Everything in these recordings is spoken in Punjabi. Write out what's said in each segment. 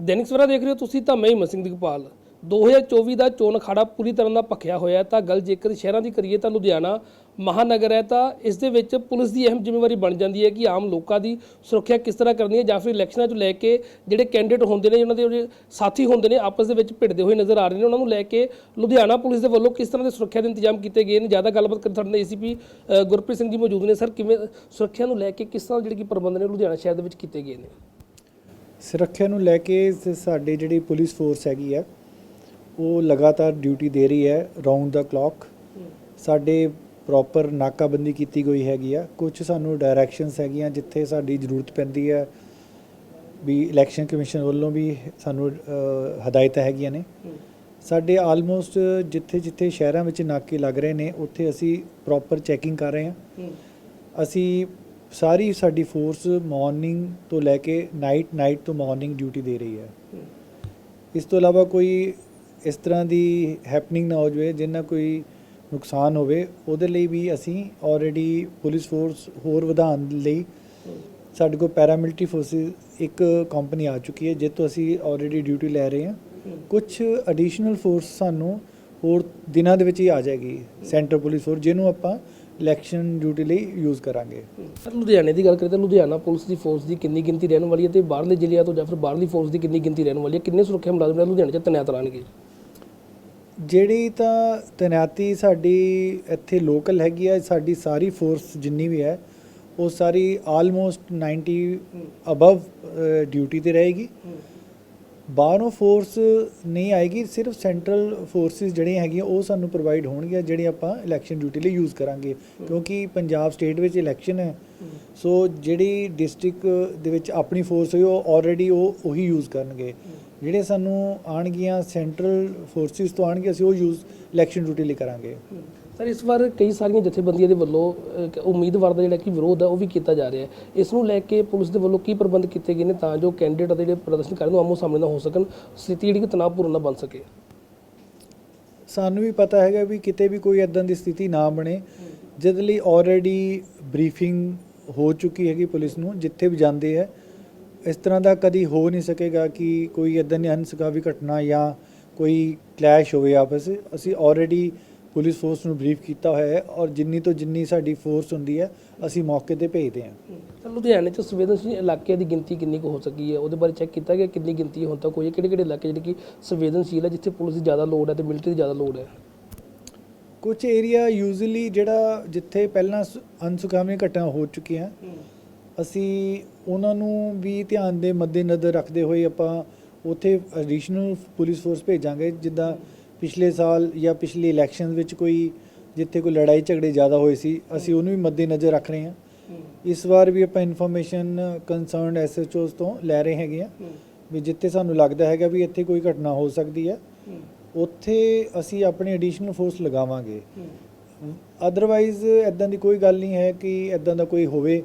ਦੈਨਿਕ ਸਵੇਰਾ ਦੇਖ ਰਹੇ ਹੋ ਤੁਸੀਂ ਤਾਂ ਮੈਂ ਹੀ ਮਸਿੰਘ ਦਿਗਪਾਲ 2024 ਦਾ ਚੋਣ ਅਖਾੜਾ ਪੂਰੀ ਤਰ੍ਹਾਂ ਦਾ ਭਖਿਆ ਹੋਇਆ ਤਾਂ ਗੱਲ ਜੇਕਰ ਸ਼ਹਿਰਾਂ ਦੀ ਕਰੀਏ ਤਾਂ ਲੁਧਿਆਣਾ ਮਹਾਨਗਰ ਹੈ, ਤਾਂ ਇਸ ਦੇ ਵਿੱਚ ਪੁਲਿਸ ਦੀ ਅਹਿਮ ਜ਼ਿੰਮੇਵਾਰੀ ਬਣ ਜਾਂਦੀ ਹੈ ਕਿ ਆਮ ਲੋਕਾਂ ਦੀ ਸੁਰੱਖਿਆ ਕਿਸ ਤਰ੍ਹਾਂ ਕਰਨੀ ਹੈ ਜਾਂ ਫਿਰ ਇਲੈਕਸ਼ਨਾਂ ਤੋਂ ਲੈ ਕੇ ਜਿਹੜੇ ਕੈਂਡੀਡੇਟ ਹੁੰਦੇ ਨੇ, ਉਹਨਾਂ ਦੇ ਜਿਹੜੇ ਸਾਥੀ ਹੁੰਦੇ ਨੇ, ਆਪਸ ਦੇ ਵਿੱਚ ਭਿੜਦੇ ਹੋਏ ਨਜ਼ਰ ਆ ਰਹੇ ਨੇ। ਉਹਨਾਂ ਨੂੰ ਲੈ ਕੇ ਲੁਧਿਆਣਾ ਪੁਲਿਸ ਦੇ ਵੱਲੋਂ ਕਿਸ ਤਰ੍ਹਾਂ ਦੇ ਸੁਰੱਖਿਆ ਦੇ ਇੰਤਜ਼ਾਮ ਕੀਤੇ ਗਏ ਨੇ? ਜ਼ਿਆਦਾ ਗੱਲਬਾਤ ਕਰਨ ਸਾਡੇ ਨਾਲ ਏਸੀਪੀ ਗੁਰਪ੍ਰੀਤ ਸਿੰਘ ਜੀ ਮੌਜੂਦ ਨੇ। ਸਰ, ਕਿਵੇਂ ਸੁਰੱਖਿਆ ਨੂੰ ਲੈ ਕੇ ਕਿਸ ਤਰ੍ਹਾਂ ਜਿਹੜੇ ਕੀ ਪ੍ਰਬੰਧ ਨੇ, ਲੁਧਿਆਣਾ ਸ਼ਹਿਰ ਦੇ ਵਿੱਚ ਕੀਤੇ ਗਏ ਨੇ? ਸੁਰੱਖਿਆ ਨੂੰ ਲੈ ਕੇ ਸਾਡੀ ਜਿਹੜੀ ਪੁਲਿਸ ਫੋਰਸ ਹੈਗੀ ਹੈ ਉਹ ਲਗਾਤਾਰ ਡਿਊਟੀ ਦੇ ਰਹੀ ਹੈ ਰਾਉਂਡ ਦਾ ਕਲੌਕ ਸਾਡੇ ਪ੍ਰੋਪਰ ਨਾਕਾਬੰਦੀ ਕੀਤੀ ਗਈ ਹੈਗੀ ਆ। ਕੁਝ ਸਾਨੂੰ ਡਾਇਰੈਕਸ਼ਨਸ ਹੈਗੀਆਂ ਜਿੱਥੇ ਸਾਡੀ ਜ਼ਰੂਰਤ ਪੈਂਦੀ ਹੈ ਵੀ ਇਲੈਕਸ਼ਨ ਕਮਿਸ਼ਨ ਵੱਲੋਂ ਵੀ ਸਾਨੂੰ ਹਦਾਇਤਾਂ ਹੈਗੀਆਂ ਨੇ। ਸਾਡੇ ਆਲਮੋਸਟ ਜਿੱਥੇ ਜਿੱਥੇ ਸ਼ਹਿਰਾਂ ਵਿੱਚ ਨਾਕੇ ਲੱਗ ਰਹੇ ਨੇ ਉੱਥੇ ਅਸੀਂ ਪ੍ਰੋਪਰ ਚੈਕਿੰਗ ਕਰ ਰਹੇ ਹਾਂ। ਅਸੀਂ ਸਾਰੀ ਸਾਡੀ ਫੋਰਸ ਮਾਰਨਿੰਗ ਤੋਂ ਲੈ ਕੇ ਨਾਈਟ ਨਾਈਟ ਤੋਂ ਮਾਰਨਿੰਗ ਡਿਊਟੀ ਦੇ ਰਹੀ ਹੈ। ਇਸ ਤੋਂ ਇਲਾਵਾ ਕੋਈ ਇਸ ਤਰ੍ਹਾਂ ਦੀ ਹੈਪਨਿੰਗ ਨਾ ਹੋ ਜਾਵੇ, ਜਿੰਨਾ ਕੋਈ ਨੁਕਸਾਨ ਹੋਵੇ, ਉਹਦੇ ਲਈ ਵੀ ਅਸੀਂ ਆਲਰੇਡੀ ਪੁਲਿਸ ਫੋਰਸ ਹੋਰ ਵਧਾਉਣ ਲਈ ਸਾਡੇ ਕੋਲ ਪੈਰਾਮਿਲਟਰੀ ਫੋਰਸਿਸ ਇੱਕ ਕੰਪਨੀ ਆ ਚੁੱਕੀ ਹੈ ਜਿਸ ਤੋਂ ਅਸੀਂ ਆਲਰੇਡੀ ਡਿਊਟੀ ਲੈ ਰਹੇ ਹਾਂ। ਕੁਝ ਐਡੀਸ਼ਨਲ ਫੋਰਸ ਸਾਨੂੰ ਹੋਰ ਦਿਨਾਂ ਦੇ ਵਿੱਚ ਹੀ ਆ ਜਾਏਗੀ ਸੈਂਟਰ ਪੁਲਿਸ ਫੋਰਸ ਜਿਹਨੂੰ ਆਪਾਂ ਇਲੈਕਸ਼ਨ ਡਿਊਟੀ ਲਈ ਯੂਜ਼ ਕਰਾਂਗੇ। ਸਰ ਲੁਧਿਆਣੇ ਦੀ ਗੱਲ ਕਰੀਏ ਤਾਂ ਲੁਧਿਆਣਾ ਪੁਲਿਸ ਦੀ ਫੋਰਸ ਦੀ ਕਿੰਨੀ ਗਿਣਤੀ ਰਹਿਣ ਵਾਲੀ ਹੈ ਤੇ ਬਾਹਰਲੇ ਜ਼ਿਲ੍ਹਿਆਂ ਤੋਂ ਜਾਂ ਫਿਰ ਬਾਹਰਲੀ ਫੋਰਸ ਦੀ ਕਿੰਨੀ ਗਿਣਤੀ ਰਹਿਣ ਵਾਲੀ ਹੈ? ਕਿੰਨੇ ਸੁਰੱਖਿਆ ਮੁਲਾਜ਼ਮ ਲੁਧਿਆਣੇ 'ਚ ਤੈਨਾਤ ਰਹਿਣਗੇ? ਜਿਹੜੀ ਤਾਂ ਤੈਨਾਤੀ ਸਾਡੀ ਇੱਥੇ ਲੋਕਲ ਹੈਗੀ ਆ ਸਾਡੀ ਸਾਰੀ ਫੋਰਸ ਜਿੰਨੀ ਵੀ ਹੈ ਉਹ ਸਾਰੀ ਆਲਮੋਸਟ 90 ਅਬਵ ਡਿਊਟੀ ਤੇ ਰਹੇਗੀ। ਬਾਹਰੋਂ ਫੋਰਸ ਨਹੀਂ ਆਏਗੀ, ਸਿਰਫ ਸੈਂਟਰਲ ਫੋਰਸਿਸ ਜਿਹੜੀਆਂ ਹੈਗੀਆਂ, ਉਹ ਸਾਨੂੰ ਪ੍ਰੋਵਾਈਡ ਹੋਣਗੀਆਂ, ਜਿਹੜੇ ਆਪਾਂ ਇਲੈਕਸ਼ਨ ਡਿਊਟੀ ਲਈ ਯੂਜ਼ ਕਰਾਂਗੇ। ਕਿਉਂਕਿ ਪੰਜਾਬ ਸਟੇਟ ਵਿੱਚ ਇਲੈਕਸ਼ਨ ਹੈ ਸੋ ਜਿਹੜੀ ਡਿਸਟ੍ਰਿਕਟ ਦੇ ਵਿੱਚ ਆਪਣੀ ਫੋਰਸ ਹੋਈ, ਉਹ ਆਲਰੇਡੀ ਉਹ ਉਹੀ ਯੂਜ਼ ਕਰਨਗੇ। ਜਿਹੜੇ ਸਾਨੂੰ ਆਣਗੀਆਂ ਸੈਂਟਰਲ ਫੋਰਸਿਸ ਤੋਂ ਆਣਗੇ ਅਸੀਂ ਉਹ ਯੂਜ਼ ਇਲੈਕਸ਼ਨ ਡਿਊਟੀ ਲਈ ਕਰਾਂਗੇ। ਸਰ, ਇਸ ਵਾਰ ਕਈ ਸਾਰੀਆਂ ਜਥੇਬੰਦੀਆਂ ਦੇ ਵੱਲੋਂ ਉਮੀਦਵਾਰ ਦਾ ਜਿਹੜਾ ਕਿ ਵਿਰੋਧ ਹੈ ਉਹ ਵੀ ਕੀਤਾ ਜਾ ਰਿਹਾ ਹੈ। ਇਸ ਨੂੰ ਲੈ ਕੇ ਪੁਲਿਸ ਦੇ ਵੱਲੋਂ ਕੀ ਪ੍ਰਬੰਧ ਕੀਤੇ ਗਏ ਨੇ ਤਾਂ ਜੋ ਕੈਂਡੀਡੇਟ ਦੇ ਜਿਹੜੇ ਪ੍ਰਦਰਸ਼ਨ ਕਰਨ ਨੂੰ ਆਮੋ ਸਾਹਮਣੇ ਨਾ ਹੋ ਸਕਣ, ਸਥਿਤੀ ਜਿਹੜੀ ਕਿ ਤਣਾਅਪੂਰਨ ਨਾ ਬਣ ਸਕੇ। ਸਾਨੂੰ ਵੀ ਪਤਾ ਹੈਗਾ ਵੀ ਕਿਤੇ ਵੀ ਕੋਈ ਇਦਾਂ ਦੀ ਸਥਿਤੀ ਨਾ ਬਣੇ। ਜਦ ਲਈ ਆਲਰੇਡੀ ਬਰੀਫਿੰਗ ਹੋ ਚੁੱਕੀ ਹੈਗੀ ਪੁਲਿਸ ਨੂੰ, ਜਿੱਥੇ ਵੀ ਜਾਂਦੇ ਹੈ ਇਸ ਤਰ੍ਹਾਂ ਦਾ ਕਦੀ ਹੋ ਨਹੀਂ ਸਕੇਗਾ ਕਿ ਕੋਈ ਇਦਾਂ ਦੀ ਅਨਸਕਾਵੀ ਘਟਨਾ ਜਾਂ ਕੋਈ ਕਲੈਸ਼ ਹੋਵੇ ਆਪਸ ਵਿੱਚ। ਅਸੀਂ ਆਲਰੇਡੀ ਪੁਲਿਸ ਫੋਰਸ ਨੂੰ ਬਰੀਫ ਕੀਤਾ ਹੋਇਆ ਹੈ ਔਰ ਜਿੰਨੀ ਤੋਂ ਜਿੰਨੀ ਸਾਡੀ ਫੋਰਸ ਹੁੰਦੀ ਹੈ ਅਸੀਂ ਮੌਕੇ ਤੇ ਭੇਜਦੇ ਹਾਂ। ਸਰ ਲੁਧਿਆਣੇ 'ਚ ਸੰਵੇਦਨਸ਼ੀਲ ਇਲਾਕਿਆਂ ਦੀ ਗਿਣਤੀ ਕਿੰਨੀ ਕੁ ਹੋ ਸਕੀ ਹੈ? ਉਹਦੇ ਬਾਰੇ ਚੈੱਕ ਕੀਤਾ ਗਿਆ ਕਿੰਨੀ ਗਿਣਤੀ ਹੁਣ ਤੱਕ ਹੋਈ ਹੈ? ਕਿਹੜੇ ਕਿਹੜੇ ਇਲਾਕੇ ਜਿਹੜੇ ਕਿ ਸੰਵੇਦਨਸ਼ੀਲ ਹੈ ਜਿੱਥੇ ਪੁਲਿਸ ਦੀ ਜ਼ਿਆਦਾ ਲੋੜ ਹੈ ਤੇ ਮਿਲਟਰੀ ਦੀ ਜ਼ਿਆਦਾ ਲੋੜ ਹੈ? ਕੁਝ ਏਰੀਆ ਯੂਜ਼ੂਲੀ ਜਿਹੜਾ ਜਿੱਥੇ ਪਹਿਲਾਂ ਅਨਸੁਖਾਵੀ ਘਟਨਾ ਹੋ ਚੁੱਕੀਆਂ ਅਸੀਂ ਉਹਨਾਂ ਨੂੰ ਵੀ ਧਿਆਨ ਦੇ ਮੱਦੇਨਜ਼ਰ ਰੱਖਦੇ ਹੋਏ ਆਪਾਂ ਉੱਥੇ ਐਡੀਸ਼ਨਲ ਪੁਲਿਸ ਫੋਰਸ ਭੇਜਾਂਗੇ ਜਿੱਦਾਂ ਪਿਛਲੇ ਸਾਲ ਜਾਂ ਪਿਛਲੇ ਇਲੈਕਸ਼ਨ ਵਿੱਚ ਕੋਈ ਜਿੱਥੇ ਕੋਈ ਲੜਾਈ ਝਗੜੇ ਜ਼ਿਆਦਾ ਹੋਏ ਸੀ ਅਸੀਂ ਉਹਨੂੰ ਵੀ ਮੱਦੇਨਜ਼ਰ ਰੱਖ ਰਹੇ ਹਾਂ। ਇਸ ਵਾਰ ਵੀ ਆਪਾਂ ਇਨਫੋਰਮੇਸ਼ਨ ਕੰਸਰਨਡ ਐਸਐਚਓਸ ਤੋਂ ਲੈ ਰਹੇ ਹੈਗੇ ਆ ਵੀ ਜਿੱਥੇ ਸਾਨੂੰ ਲੱਗਦਾ ਹੈਗਾ ਵੀ ਇੱਥੇ ਕੋਈ ਘਟਨਾ ਹੋ ਸਕਦੀ ਹੈ ਉੱਥੇ ਅਸੀਂ ਆਪਣੀ ਐਡੀਸ਼ਨਲ ਫੋਰਸ ਲਗਾਵਾਂਗੇ। ਅਦਰਵਾਈਜ਼ ਇਦਾਂ ਦੀ ਕੋਈ ਗੱਲ ਨਹੀਂ ਹੈ ਕਿ ਇਦਾਂ ਦਾ ਕੋਈ ਹੋਵੇ।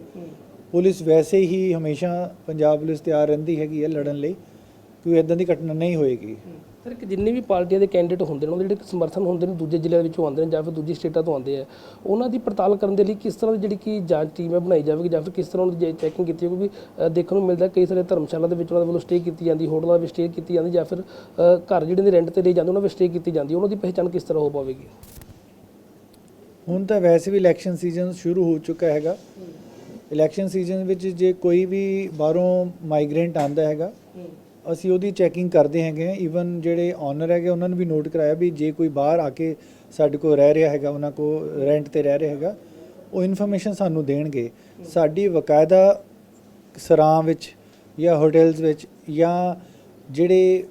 ਪੁਲਿਸ ਵੈਸੇ ਹੀ ਹਮੇਸ਼ਾ ਪੰਜਾਬ ਪੁਲਿਸ ਤਿਆਰ ਰਹਿੰਦੀ ਹੈਗੀ ਹੈ ਲੜਨ ਲਈ ਕੋਈ ਇਦਾਂ ਦੀ ਘਟਨਾ ਨਹੀਂ ਹੋਏਗੀ। ਸਰ ਕਿ ਜਿੰਨੇ ਵੀ ਪਾਰਟੀਆਂ ਦੇ ਕੈਂਡੀਡੇਟ ਹੁੰਦੇ ਨੇ ਉਹਨਾਂ ਦੇ ਜਿਹੜੇ ਸਮਰਥਨ ਹੁੰਦੇ ਨੇ ਦੂਜੇ ਜ਼ਿਲ੍ਹਿਆਂ ਦੇ ਵਿੱਚੋਂ ਆਉਂਦੇ ਨੇ ਜਾਂ ਫਿਰ ਦੂਜੀ ਸਟੇਟਾਂ ਤੋਂ ਆਉਂਦੇ ਆ ਉਹਨਾਂ ਦੀ ਪੜਤਾਲ ਕਰਨ ਦੇ ਲਈ ਕਿਸ ਤਰ੍ਹਾਂ ਦੀ ਜਿਹੜੀ ਕਿ ਜਾਂਚ ਟੀਮ ਹੈ ਬਣਾਈ ਜਾਵੇਗੀ ਜਾਂ ਫਿਰ ਕਿਸ ਤਰ੍ਹਾਂ ਉਹਨਾਂ ਦੀ ਚੈਕਿੰਗ ਕੀਤੀ ਜਾਊਗੀ ਦੇਖਣ ਨੂੰ ਮਿਲਦਾ ਕਈ ਸਾਰੇ ਧਰਮਸ਼ਾਲਾ ਦੇ ਵਿੱਚ ਉਹਨਾਂ ਦੇ ਵੱਲੋਂ ਸਟੇ ਕੀਤੀ ਜਾਂਦੀ ਹੋਟਲਾਂ ਵਿੱਚ ਸਟੇ ਕੀਤੀ ਜਾਂਦੀ ਜਾਂ ਫਿਰ ਘਰ ਜਿਹੜੇ ਨੇ ਰੈਂਟ ਤੇ ਲਈ ਜਾਂਦੇ ਉਹਨਾਂ ਵਿੱਚ ਸਟੇ ਕੀਤੀ ਜਾਂਦੀ ਉਹਨਾਂ ਦੀ ਪਹਿਚਾਣ ਕਿਸ ਤਰ੍ਹਾਂ ਹੋ ਪਾਵੇਗੀ? ਹੁਣ ਤਾਂ ਵੈਸੇ ਵੀ ਇਲੈਕਸ਼ਨ ਸੀਜ਼ਨ ਸ਼ੁਰੂ ਹੋ ਚੁੱਕਾ ਹੈਗਾ। ਇਲੈਕਸ਼ਨ ਸੀਜ਼ਨ ਵਿੱਚ ਜੇ ਕੋਈ ਵੀ ਬਾਹਰੋਂ ਮਾਈਗ੍ਰੈਂਟ ਆਂਦਾ ਹੈਗਾ ਅਸੀਂ ਉਹਦੀ ਚੈਕਿੰਗ ਕਰਦੇ ਹੈਗੇ ਈਵਨ ਜਿਹੜੇ ਓਨਰ ਹੈਗੇ, ਉਹਨਾਂ ਨੂੰ ਵੀ ਨੋਟ ਕਰਾਇਆ ਵੀ ਜੇ ਕੋਈ ਬਾਹਰ ਆ ਕੇ ਸਾਡੇ ਕੋਲ ਰਹਿ ਰਿਹਾ ਹੈਗਾ, ਉਹਨਾਂ ਕੋ ਰੈਂਟ ਤੇ ਰਹਿ ਰਿਹਾ ਹੈਗਾ, ਉਹ ਇਨਫੋਰਮੇਸ਼ਨ ਸਾਨੂੰ ਦੇਣਗੇ। ਸਾਡੀ ਵਕਾਇਦਾ ਸਰਾਂ ਵਿੱਚ ਜਾਂ ਹੋਟਲਸ ਵਿੱਚ ਜਾਂ ਜਿਹੜੇ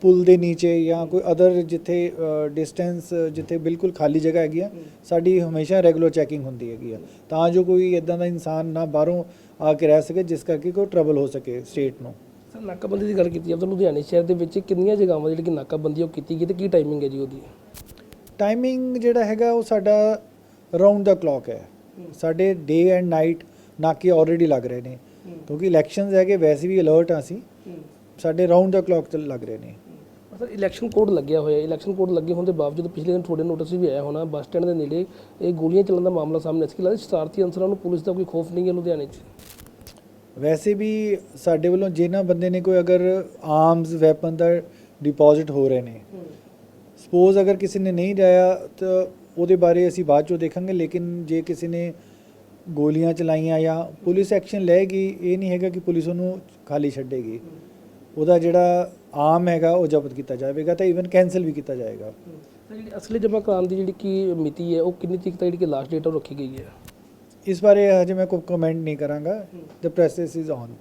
ਪੁਲ ਦੇ ਨੀਚੇ ਜਾਂ ਕੋਈ ਅਦਰ ਜਿੱਥੇ ਡਿਸਟੈਂਸ ਜਿੱਥੇ ਬਿਲਕੁਲ ਖਾਲੀ ਜਗ੍ਹਾ ਹੈਗੀ ਆ ਸਾਡੀ ਹਮੇਸ਼ਾ ਰੈਗੂਲਰ ਚੈਕਿੰਗ ਹੁੰਦੀ ਹੈਗੀ ਆ। ਤਾਂ ਜੋ ਕੋਈ ਇਦਾਂ ਦਾ ਇਨਸਾਨ ਨਾ ਬਾਹਰੋਂ ਆ ਕੇ ਰਹਿ ਸਕੇ ਜਿਸ ਕਰਕੇ ਕੋਈ ਟਰਬਲ ਹੋ ਸਕੇ ਸਟੇਟ ਨੂੰ। ਸਰ ਨਾਕਾਬੰਦੀ ਦੀ ਗੱਲ ਕੀਤੀ ਜਾਵੇ ਤਾਂ ਲੁਧਿਆਣੇ ਸ਼ਹਿਰ ਦੇ ਵਿੱਚ ਕਿੰਨੀਆਂ ਜਗ੍ਹਾਵਾਂ ਜਿਹੜੀ ਕਿ ਨਾਕਾਬੰਦੀ ਉਹ ਕੀਤੀ ਗਈ ਤੇ ਕੀ ਟਾਈਮਿੰਗ ਹੈ ਜੀ ਉਹਦੀ? ਟਾਈਮਿੰਗ ਜਿਹੜਾ ਹੈਗਾ ਉਹ ਸਾਡਾ ਰਾਉਂਡ ਦਾ ਕਲੌਕ ਹੈ। ਸਾਡੇ ਡੇ ਐਂਡ ਨਾਈਟ ਨਾਕੇ ਆਲਰੇਡੀ ਲੱਗ ਰਹੇ ਨੇ। ਕਿਉਂਕਿ ਇਲੈਕਸ਼ਨਸ ਹੈਗੇ ਵੈਸੇ ਵੀ ਅਲਰਟ ਆ ਅਸੀਂ। ਸਾਡੇ ਰਾਉਂਡ ਦਾ ਕਲੌਕ ਤੇ ਲੱਗ ਰਹੇ ਨੇ। ਸਰ ਇਲੈਕਸ਼ਨ ਕੋਡ ਲੱਗਿਆ ਹੋਇਆ ਹੈ। ਇਲੈਕਸ਼ਨ ਕੋਡ ਲੱਗੇ ਹੋਣ ਦੇ ਬਾਵਜੂਦ ਪਿਛਲੇ ਦਿਨ ਤੁਹਾਡੇ ਨੋਟਿਸ ਵੀ ਆਇਆ ਹੋਣਾ ਬੱਸ ਸਟੈਂਡ ਦੇ ਨੇੜੇ ਇਹ ਗੋਲੀਆਂ ਚੱਲਣ ਦਾ ਮਾਮਲਾ ਸਾਹਮਣੇ ਸੀ। ਕਿ ਲੱਗਦਾ ਸ਼ਰਾਰਤੀ ਅਨਸਰਾਂ ਨੂੰ ਪੁਲਿਸ ਦਾ ਕੋਈ ਖੌਫ ਨਹੀਂ ਹੈ ਲੁਧਿਆਣੇ 'ਚ? ਵੈਸੇ ਵੀ ਸਾਡੇ ਵੱਲੋਂ ਜਿਹਨਾਂ ਬੰਦੇ ਨੇ ਕੋਈ ਅਗਰ ਆਰਮਸ ਵੈਪਨ ਦਾ ਡਿਪੋਜ਼ਿਟ ਹੋ ਰਹੇ ਨੇ ਸਪੋਜ਼ ਅਗਰ ਕਿਸੇ ਨੇ ਨਹੀਂ ਜਾਇਆ ਤਾਂ ਉਹਦੇ ਬਾਰੇ ਅਸੀਂ ਬਾਅਦ ਚੋਂ ਦੇਖਾਂਗੇ। ਲੇਕਿਨ ਜੇ ਕਿਸੇ ਨੇ ਗੋਲੀਆਂ ਚਲਾਈਆਂ ਜਾਂ ਪੁਲਿਸ ਐਕਸ਼ਨ ਲਏਗੀ ਇਹ ਨਹੀਂ ਹੈਗਾ ਕਿ ਪੁਲਿਸ ਉਹਨੂੰ ਖਾਲੀ ਛੱਡੇਗੀ। ਉਹਦਾ ਜਿਹੜਾ ਆਮ ਹੈਗਾ ਉਹ ਜ਼ਬਤ ਕੀਤਾ ਜਾਵੇਗਾ ਤਾਂ ਈਵਨ ਕੈਨਸਲ ਵੀ ਕੀਤਾ ਜਾਏਗਾ। ਜਿਹੜੀ ਅਸਲੀ ਜਮ੍ਹਾਂ ਕਰਾਉਣ ਦੀ ਜਿਹੜੀ ਕਿ ਮਿਤੀ ਹੈ ਉਹ ਕਿੰਨੀ ਤਰੀਕ ਤੱਕ ਜਿਹੜੀ ਕਿ ਲਾਸਟ ਡੇਟ ਉਹ ਰੱਖੀ ਗਈ ਹੈ? ਇਸ ਬਾਰੇ ਹਜੇ ਮੈਂ ਕੋਈ ਕਮੈਂਟ ਨਹੀਂ ਕਰਾਂਗਾ। ਦ ਪ੍ਰੋਸੈਸ ਇਜ਼ ਔਨ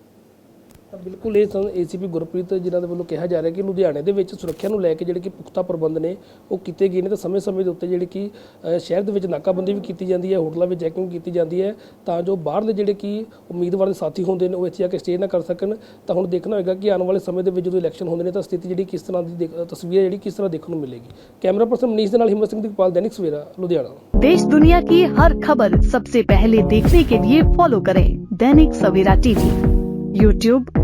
ਤਾਂ ਬਿਲਕੁਲ ਇਹ ਸਨ ਏਸੀਪੀ ਗੁਰਪ੍ਰੀਤ ਜਿਨ੍ਹਾਂ ਦੇ ਵੱਲੋਂ ਕਿਹਾ ਜਾ ਰਿਹਾ ਕਿ ਲੁਧਿਆਣੇ ਦੇ ਵਿੱਚ ਸੁਰੱਖਿਆ ਨੂੰ ਲੈ ਕੇ ਜਿਹੜੇ ਕਿ ਪੁਖਤਾ ਪ੍ਰਬੰਧ ਨੇ ਉਹ ਕੀਤੇ ਗਏ ਨੇ ਤੇ ਸਮੇਂ-ਸਮੇਂ ਦੇ ਉੱਤੇ ਜਿਹੜੇ ਕਿ ਅ, ਸ਼ਹਿਰ ਦੇ ਵਿੱਚ ਨਾਕਾਬੰਦੀ ਵੀ ਕੀਤੀ ਜਾਂਦੀ ਹੈ ਹੋਟਲਾਂ ਵਿੱਚ ਚੈਕਿੰਗ ਕੀਤੀ ਜਾਂਦੀ ਹੈ ਤਾਂ ਜੋ ਬਾਹਰਲੇ ਜਿਹੜੇ ਕਿ ਉਮੀਦਵਾਰ ਦੇ ਸਾਥੀ ਹੁੰਦੇ ਨੇ ਉਹ ਇੱਥੇ ਆ ਕੇ ਸਟੇ ਨਾ ਕਰ ਸਕਣ ਤਾਂ ਹੁਣ ਦੇਖਣਾ ਹੋਏਗਾ ਕਿ ਆਉਣ ਵਾਲੇ ਸਮੇਂ ਦੇ ਵਿੱਚ ਜਦੋਂ ਇਲੈਕਸ਼ਨ ਹੁੰਦੇ ਨੇ ਤਾਂ ਸਥਿਤੀ ਜਿਹੜੀ ਕਿਸ ਤਰ੍ਹਾਂ ਦੀ ਦੇਖ- ਤਸਵੀਰ ਹੈ ਜਿਹੜੀ ਕਿਸ ਤਰ੍ਹਾਂ ਦੇਖਣ ਨੂੰ ਮਿਲੇਗੀ ਕੈਮਰਾ ਪਰਸਨ ਮਨੀਸ਼ ਦੇ ਨਾਲ ਹਿੰਮਤ ਸਿੰਘ ਦੀਪਾਲ ਦੈਨਿਕ ਸਵੇਰਾ ਲੁਧਿਆਣਾ देश दुनिया की हर खबर सबसे पहले देखने के लिए फॉलो करें दैनिक सवेरा टीवी यूट्यूब